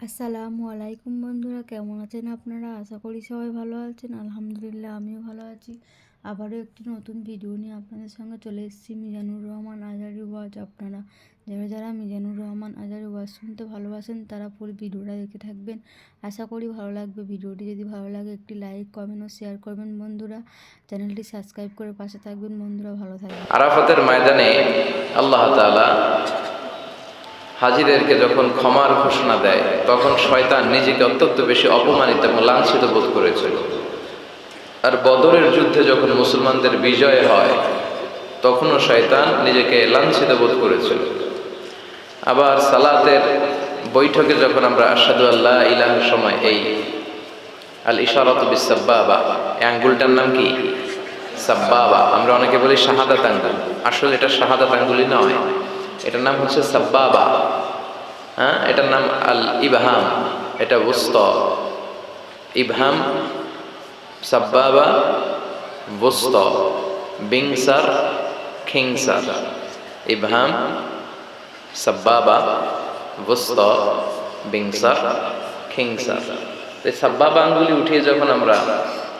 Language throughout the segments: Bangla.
আসসালামু আলাইকুম বন্ধুরা, কেমন আছেন আপনারা? আশা করি সবাই ভালো আছেন। আলহামদুলিল্লাহ, আমিও ভালো আছি। আবারও একটি নতুন ভিডিও নিয়ে আপনাদের সঙ্গে চলে এসেছি। মিজানুর রহমান আজারি ওয়াজ। আপনারা যারা যারা মিজানুর রহমান আজারি ওয়াজ শুনতে ভালোবাসেন, তারা পুরো ভিডিওটা দেখে থাকবেন। আশা করি ভালো লাগবে। ভিডিওটি যদি ভালো লাগে, একটি লাইক কমেন্ট ও শেয়ার করবেন বন্ধুরা। চ্যানেলটি সাবস্ক্রাইব করে পাশে থাকবেন বন্ধুরা। ভালো থাকবেন। আরাফাতের ময়দানে আল্লাহ তাআলা হাজিদেরকে যখন ক্ষমার ঘোষণা দেয়, তখন শয়তান নিজেকে অত্যন্ত বেশি অপমানিত এবং লাঞ্ছিত বোধ করেছিল। আর বদরের যুদ্ধে যখন মুসলমানদের বিজয় হয়, তখনও শয়তান নিজেকে লাঞ্ছিত বোধ করেছিল। আবার সালাতের বৈঠকে যখন আমরা আসাদু আল্লাহ ইলাহের সময় এই আল ইশারত বিসাব্বাবা এই আঙ্গুলটার নাম কি? সাব্বাবা। আমরা অনেকে বলি শাহাদাত আঙ্গুল। আসলে এটা শাহাদাত আঙ্গুলি নয়। এটার নাম হচ্ছে সাব্বাবা। হ্যাঁ? এটার নাম আল ইবহাম। এটা বুস্ত। ইবহাম, সাব্বাবা, বুস্ত। বিংসার, খিংসার। ইবহাম, সাব্বাবা, বুস্ত। বিংসার, খিংসার। এই সাব্বাবা আঙ্গুলি উঠিয়ে যখন আমরা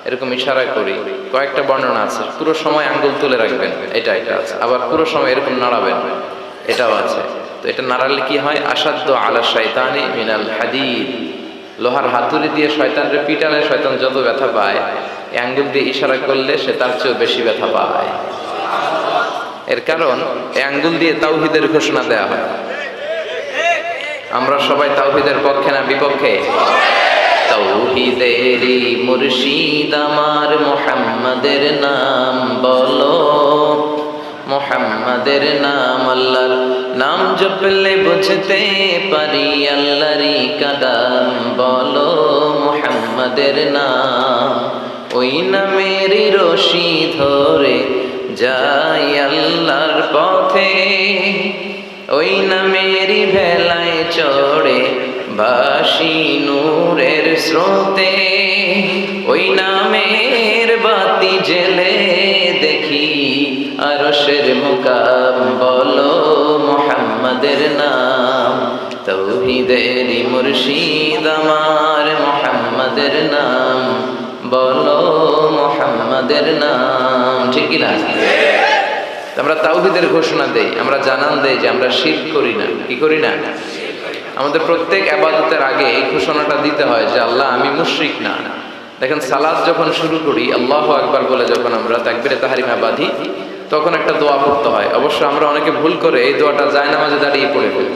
এরকম ইশারা করি, কয়েকটা বর্ণনা আছে। পুরো সময় আঙ্গুল তুলে রাখবেন। এটা এটা আছে। আবার পুরো সময় এরকম নাড়াবেন। এটাও আছে। তো এটা নাড়ালে কি হয়? আসাধ্য আলা শয়তানি মিনাল হাদিদ। লোহার হাতুড়ি দিয়ে শয়তানরে পিটালে শয়তান যত ব্যথা পায় এই আঙ্গুল দিয়ে ইশারা করলে সে তার চেয়েও বেশি ব্যথা পায়। এর কারণ এই আঙ্গুল দিয়ে তাওহিদের ঘোষণা দেয়া হয়। আমরা সবাই তাওহিদের পক্ষে না বিপক্ষে? তৌহিদেরই মুর্শিদ আমার মোহাম্মদের নাম বলো। মোহাম্মদের নাম আল্লাহর নাম জপলে বুঝতে পারি আল্লাহরই কাদাম। বলো মোহাম্মদের নাম। ওই নামেরই রশি ধরে যাই আল্লাহর পথে। ওই নামেরই ভেলায় চড়ে বাসি নূরের স্রোতে। ওই নামের বাতি জেলে দেখি আরশের মুকাম বলো মোহাম্মদের নাম। তৌহিদেরই মুর্শিদ আমার মোহাম্মদের নাম। বলো মোহাম্মদের নাম। ঠিক না? আমরা তাওহিদের ঘোষণা দেই, আমরা জানান দেই যে আমরা শির করি না। কি করি না? আমাদের প্রত্যেক আবাদতের আগে এই ঘোষণাটা দিতে হয় যে আল্লাহ, আমি মুশরিক না। দেখেন সালাদ যখন শুরু করি, আল্লাহ আকবার বলে যখন আমরা তাকবিরে তাহারিমা বাঁধি তখন একটা দোয়া পড়তে হয়। অবশ্য আমরা অনেকে ভুল করে এই দোয়াটা জায়নামাজে দাঁড়িয়ে পড়ে ফেলি।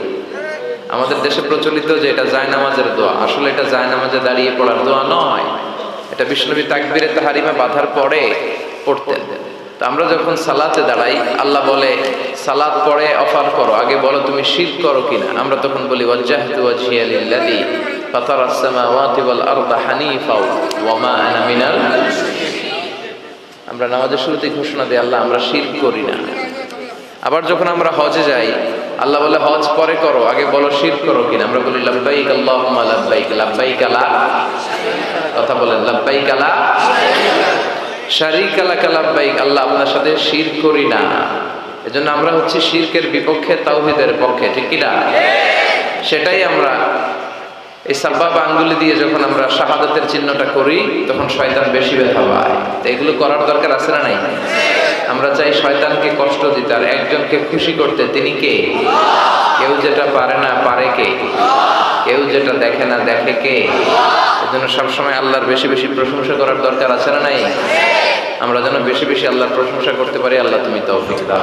আমাদের দেশে প্রচলিত যে এটা জায়নামাজের দোয়া, আসলে এটা জায়নামাজে দাঁড়িয়ে পড়ার দোয়া নয়। এটা বিষ্ণবী তাকবিরে তাহারিমা বাঁধার পরে পড়তেন। তো আমরা যখন সালাতে দাঁড়াই, আল্লাহ বলে, সালাত পরে অফার করো। আগে বলো তুমি শির করো কিনা? আমরা তখন বলি, ওয়াজ্জাহতু ওয়াজহিয়া লিল্লাযী ফাতারাস সামাওয়াতি ওয়াল আরদা হানিফা ওয়া মিনাল আমরা নামাজের শুরুতে ঘোষণা দিই, আল্লাহ, আমরা শির করি না। আবার যখন আমরা হজে যাই, আল্লাহ বলে, হজ পরে করো, আগে বলো শির করো কিনা। আমরা বলি, লাব্বাইক আল্লাহুম্মা লাব্বাইক লাব্বাইক লা। কথা বলেন, লাব্বাইক লা। শারিক আলা কালাব্বাইক আল্লাহ, আপনার সাথে শির করি না। এজন্য আমরা হচ্ছে শিরকের বিপক্ষে, তাওহিদের পক্ষে, ঠিক কি না? সেটাই আমরা এই সাব্বাব আঙ্গুলি দিয়ে যখন আমরা শাহাদাতের চিহ্নটা করি, তখন শয়তান বেশি ব্যথা পায়। তো এগুলো করার দরকার আছে না নাই? আমরা চাই শয়তানকে কষ্ট দিতে, আর একজনকে খুশি করতে, তিনি কে? কেউ যেটা পারে না, পারে কে? কেউ যেটা দেখে না, দেখে কে? এজন্য সবসময় আল্লাহর বেশি বেশি প্রশংসা করার দরকার আছে না নাই? আমরা যেন বেশি বেশি আল্লাহর প্রশংসা করতে পারি, আল্লাহ তুমি তৌফিক দাও।